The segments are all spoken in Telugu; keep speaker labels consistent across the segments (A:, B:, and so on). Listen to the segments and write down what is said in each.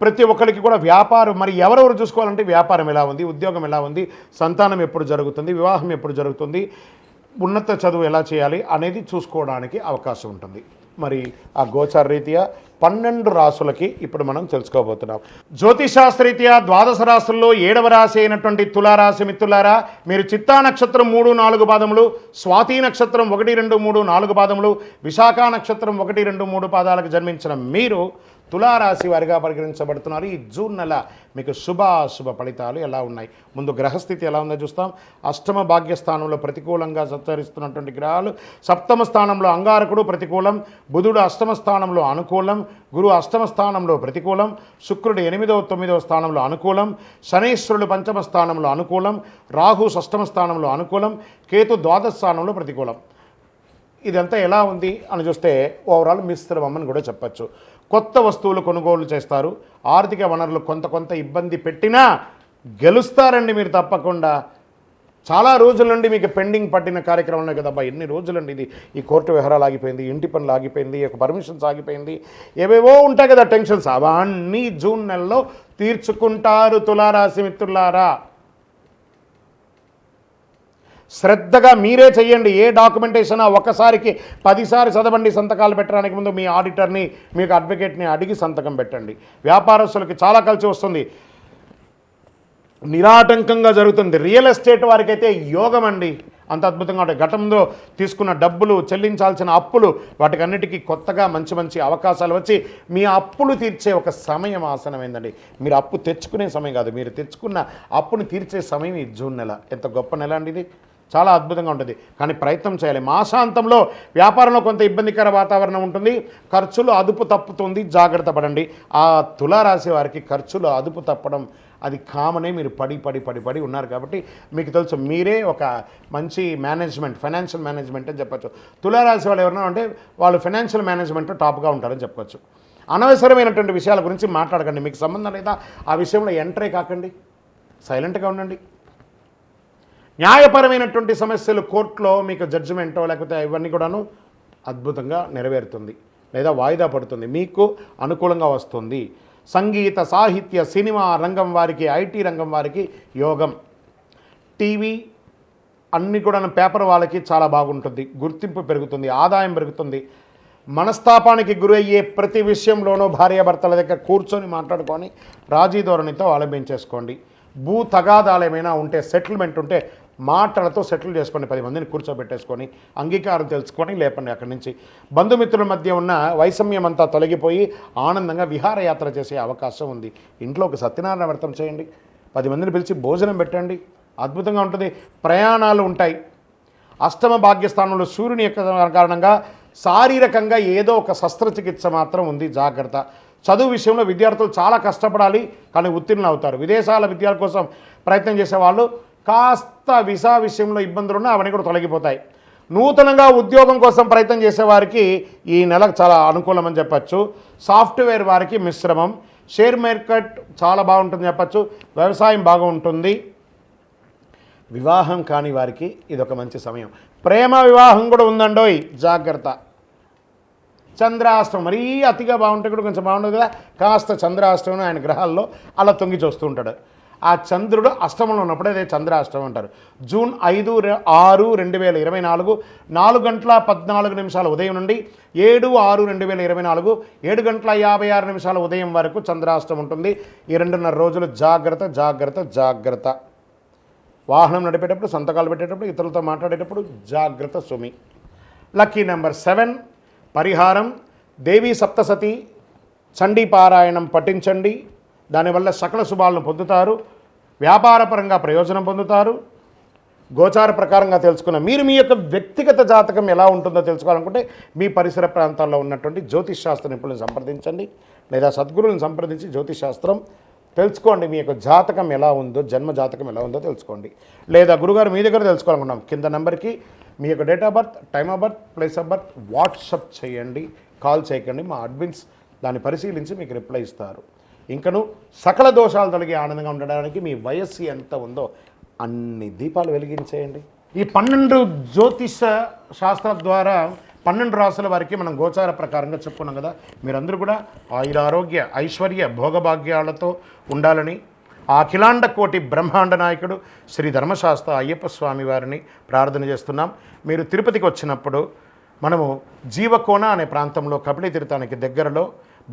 A: ప్రతి ఒక్కరికి కూడా వ్యాపారం మరి ఎవరెవరు చూసుకోవాలంటే వ్యాపారం ఎలా ఉంది ఉద్యోగం ఎలా ఉంది సంతానం ఎప్పుడు జరుగుతుంది వివాహం ఎప్పుడు జరుగుతుంది ఉన్నత చదువు ఎలా చేయాలి అనేది చూసుకోవడానికి అవకాశం ఉంటుంది. మరి ఆ గోచార రీత్యా పన్నెండు రాసులకి ఇప్పుడు మనం తెలుసుకోబోతున్నాం. జ్యోతిషాస్త్రరీత్యా ద్వాదశ రాశుల్లో ఏడవ రాశి అయినటువంటి తులారాశి మిత్రులారా మీరు చిత్తా నక్షత్రం మూడు నాలుగు పాదములు స్వాతి నక్షత్రం ఒకటి రెండు మూడు నాలుగు పాదములు విశాఖ నక్షత్రం ఒకటి రెండు మూడు పాదాలకు జన్మించిన మీరు తులారాశి వారిగా పరిగణించబడుతున్నారు. ఈ జూన్ నెల మీకు శుభాశుభ ఫలితాలు ఎలా ఉన్నాయి? ముందు గ్రహస్థితి ఎలా ఉందో చూస్తాం. అష్టమ భాగ్యస్థానంలో ప్రతికూలంగా సంచరిస్తున్నటువంటి గ్రహాలు. సప్తమ స్థానంలో అంగారకుడు ప్రతికూలం. బుధుడు అష్టమ స్థానంలో అనుకూలం. గురువు అష్టమ స్థానంలో ప్రతికూలం. శుక్రుడు ఎనిమిదవ తొమ్మిదవ స్థానంలో అనుకూలం. శనీశ్వరుడు పంచమ స్థానంలో అనుకూలం. రాహు షష్టమ స్థానంలో అనుకూలం. కేతు ద్వాదశ స్థానంలో ప్రతికూలం. ఇదంతా ఎలా ఉంది అని చూస్తే ఓవరాల్ మిశ్రమం అని కూడా చెప్పచ్చు. కొత్త వస్తువులు కొనుగోలు చేస్తారు. ఆర్థిక వనరులు కొంత కొంత ఇబ్బంది పెట్టినా గెలుస్తారండి మీరు తప్పకుండా. చాలా రోజుల నుండి మీకు పెండింగ్ పట్టిన కార్యక్రమంలో కదా కదబ్బా. ఎన్ని రోజులండి ఇది? ఈ కోర్టు వ్యవహారాలు ఆగిపోయింది ఇంటి పనులు ఆగిపోయింది ఈ యొక్క పర్మిషన్స్ ఆగిపోయింది ఏవేవో ఉంటాయి కదా టెన్షన్స్. అవన్నీ జూన్ నెలలో తీర్చుకుంటారు తులారాశి మిత్రులారా. శ్రద్ధగా మీరే చేయండి ఏ డాక్యుమెంటేషన్ ఒకసారికి పదిసారి చదవండి సంతకాలు పెట్టడానికి ముందు మీ ఆడిటర్ని మీకు అడ్వకేట్ని అడిగి సంతకం పెట్టండి. వ్యాపారస్తులకి చాలా కలిసి వస్తుంది. నిరాటంకంగా జరుగుతుంది. రియల్ ఎస్టేట్ వారికైతే యోగం అండి అంత అద్భుతంగా ఉంటాయి. గతంలో తీసుకున్న డబ్బులు చెల్లించాల్సిన అప్పులు వాటికన్నిటికీ కొత్తగా మంచి మంచి అవకాశాలు వచ్చి మీ అప్పులు తీర్చే ఒక సమయం ఆసనమైందండి. మీరు అప్పు తెచ్చుకునే సమయం కాదు. మీరు తెచ్చుకున్న అప్పును తీర్చే సమయం ఈ జూన్ నెల. ఎంత గొప్ప నెల అండి ఇది. చాలా అద్భుతంగా ఉంటుంది. కానీ ప్రయత్నం చేయాలి. మాసాంతంలో వ్యాపారంలో కొంత ఇబ్బందికర వాతావరణం ఉంటుంది. ఖర్చులు అదుపు తప్పుతుంది. జాగ్రత్త పడండి. ఆ తులారాశి వారికి ఖర్చులు అదుపు తప్పడం అది కామనే మీరు పడి పడి పడి పడి ఉన్నారు కాబట్టి మీకు తెలుసు మీరే ఒక మంచి మేనేజ్మెంట్ ఫైనాన్షియల్ మేనేజ్మెంట్ అని చెప్పొచ్చు. తులారాశి వాళ్ళు ఎవరైనా అంటే వాళ్ళు ఫైనాన్షియల్ మేనేజ్మెంట్ టాప్గా ఉంటారని చెప్పొచ్చు. అనవసరమైనటువంటి విషయాల గురించి మాట్లాడకండి. మీకు సంబంధం లేదా ఆ విషయంలో ఎంటరే కాకండి. సైలెంట్గా ఉండండి. న్యాయపరమైనటువంటి సమస్యలు కోర్టులో మీకు జడ్జిమెంటో లేకపోతే ఇవన్నీ కూడాను అద్భుతంగా నెరవేరుతుంది. లేదా వాయిదా పడుతుంది. మీకు అనుకూలంగా వస్తుంది. సంగీత సాహిత్య సినిమా రంగం వారికి ఐటీ రంగం వారికి యోగం. టీవీ అన్ని కూడా పేపర్ వాళ్ళకి చాలా బాగుంటుంది. గుర్తింపు పెరుగుతుంది. ఆదాయం పెరుగుతుంది. మనస్తాపానికి గురయ్యే ప్రతి విషయంలోనూ భార్యాభర్తల దగ్గర కూర్చొని మాట్లాడుకొని రాజీ ధోరణితో ఆలంబించేసుకోండి. భూ తగాదాలు ఏమైనా ఉంటే సెటిల్మెంట్ ఉంటే మాటలతో సెటిల్ చేసుకొని పది మందిని కూర్చోబెట్టేసుకొని అంగీకారం తెలుసుకొని లేపండి అక్కడి నుంచి. బంధుమిత్రుల మధ్య ఉన్న వైషమ్యం అంతా తొలగిపోయి ఆనందంగా విహారయాత్ర చేసే అవకాశం ఉంది. ఇంట్లో ఒక సత్యనారాయణ వ్రతం చేయండి. పది మందిని పిలిచి భోజనం పెట్టండి. అద్భుతంగా ఉంటుంది. ప్రయాణాలు ఉంటాయి. అష్టమ భాగ్యస్థానంలో సూర్యుని యొక్క కారణంగా శారీరకంగా ఏదో ఒక శస్త్రచికిత్స మాత్రం ఉంది. జాగ్రత్త. చదువు విషయంలో విద్యార్థులు చాలా కష్టపడాలి కానీ ఉత్తీర్ణులు అవుతారు. విదేశాల విద్యాల కోసం ప్రయత్నం చేసేవాళ్ళు కాస్త వీసా విషయంలో ఇబ్బందులు ఉన్నా అవన్నీ కూడా తొలగిపోతాయి. నూతనంగా ఉద్యోగం కోసం ప్రయత్నం చేసేవారికి ఈ నెల చాలా అనుకూలమని చెప్పచ్చు. సాఫ్ట్వేర్ వారికి మిశ్రమం. షేర్ మార్కెట్ చాలా బాగుంటుంది చెప్పచ్చు. వ్యవసాయం బాగుంటుంది. వివాహం కాని వారికి ఇది ఒక మంచి సమయం. ప్రేమ వివాహం కూడా ఉందండోయ్. జాగ్రత్త. చంద్రాష్టమం. మరీ అతిగా బాగుంటే కూడా కొంచెం బాగుండదు కదా. కాస్త చంద్రాష్టమం ఆయన గ్రహాల్లో అలా తొంగి చూస్తూ ఉంటాడు. ఆ చంద్రుడు అష్టమంలో ఉన్నప్పుడు అదే చంద్రాష్టమం అంటారు. జూన్ ఐదు ఆరు రెండు వేల ఇరవై నాలుగు నాలుగు గంటల పద్నాలుగు నిమిషాల ఉదయం నుండి ఏడు ఆరు రెండు వేల ఇరవై నాలుగు ఏడు గంటల యాభై ఆరు నిమిషాల ఉదయం వరకు చంద్రాష్టమం ఉంటుంది. ఈ రెండున్నర రోజులు జాగ్రత్త జాగ్రత్త జాగ్రత్త. వాహనం నడిపేటప్పుడు సంతకాలు పెట్టేటప్పుడు ఇతరులతో మాట్లాడేటప్పుడు జాగ్రత్త సుమి. లక్కీ నెంబర్ సెవెన్ పరిహారం దేవీ సప్తసతి చండీ పారాయణం పఠించండి. దానివల్ల సకల శుభాలను పొందుతారు వ్యాపారపరంగా ప్రయోజనం పొందుతారు. గోచార ప్రకారంగా తెలుసుకున్న మీరు మీ యొక్క వ్యక్తిగత జాతకం ఎలా ఉంటుందో తెలుసుకోవాలనుకుంటే మీ పరిసర ప్రాంతాల్లో ఉన్నటువంటి జ్యోతిష్ శాస్త్ర నిపుణులను సంప్రదించండి లేదా సద్గురులను సంప్రదించి జ్యోతిష్ శాస్త్రం తెలుసుకోండి. మీ యొక్క జాతకం ఎలా ఉందో జన్మ జాతకం ఎలా ఉందో తెలుసుకోండి. లేదా గురుగారు మీ దగ్గర తెలుసుకోవాలనుకున్నాం కింద నెంబర్కి మీ యొక్క date of birth time of birth place of birth WhatsApp చేయండి కాల్ చేయకండి. మా అడ్మిన్స్ దాన్ని పరిశీలించి మీకు రిప్లై ఇస్తారు. ఇంకను సకల దోషాలు తొలగి ఆనందంగా ఉండడానికి మీ వయస్సు ఎంత ఉందో అన్ని దీపాలు వెలిగించేయండి. ఈ పన్నెండు జ్యోతిష శాస్త్రం ద్వారా పన్నెండు రాసుల వారికి మనం గోచార ప్రకారంగా చెప్పుకున్నాం కదా. మీరందరూ కూడా ఆయురారోగ్య ఐశ్వర్య భోగభాగ్యాలతో ఉండాలని ఆ అఖిలాండ కోటి బ్రహ్మాండ నాయకుడు శ్రీ ధర్మశాస్త్ర అయ్యప్ప స్వామి వారిని ప్రార్థన చేస్తున్నాం. మీరు తిరుపతికి వచ్చినప్పుడు మనము జీవకోన అనే ప్రాంతంలో కపిలి తీర్థానికి దగ్గరలో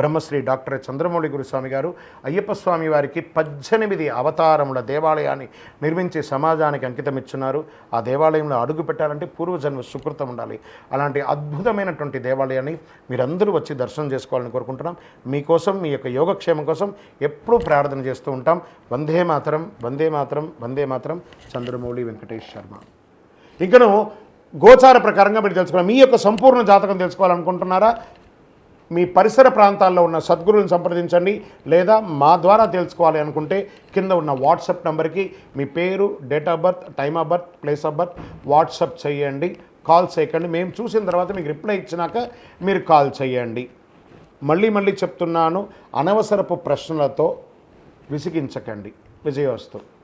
A: బ్రహ్మశ్రీ డాక్టర్ చంద్రమౌళి గురుస్వామి గారు అయ్యప్ప స్వామి వారికి పద్దెనిమిది అవతారముల దేవాలయాన్ని నిర్మించి సమాజానికి అంకితం ఇచ్చున్నారు ఆ దేవాలయంలో అడుగు పెట్టాలంటే పూర్వజన్మ సుకృతం ఉండాలి. అలాంటి అద్భుతమైనటువంటి దేవాలయాన్ని మీరందరూ వచ్చి దర్శనం చేసుకోవాలని కోరుకుంటున్నాం. మీకోసం మీ యొక్క యోగక్షేమం కోసం ఎప్పుడూ ప్రార్థన చేస్తూ ఉంటాం. వందే మాతరం వందే మాతరం వందే మాతరం. చంద్రమౌళి వెంకటేష్ శర్మ. ఇంకను గోచార ప్రకారంగా మీరు తెలుసుకోవాలి మీ యొక్క సంపూర్ణ జాతకం తెలుసుకోవాలనుకుంటున్నారా? మీ పరిసర ప్రాంతాల్లో ఉన్న సద్గురువులను సంప్రదించండి లేదా మా ద్వారా తెలుసుకోవాలి అనుకుంటే కింద ఉన్న వాట్సాప్ నెంబర్కి మీ పేరు date of birth time of birth place of birth WhatsApp చేయండి. కాల్ చేయకండి. మేము చూసిన తర్వాత మీకు రిప్లై ఇచ్చినాక మీరు కాల్ చేయండి. మళ్ళీ మళ్ళీ చెప్తున్నాను అనవసరపు ప్రశ్నలతో విసిగించకండి. విజయోస్తు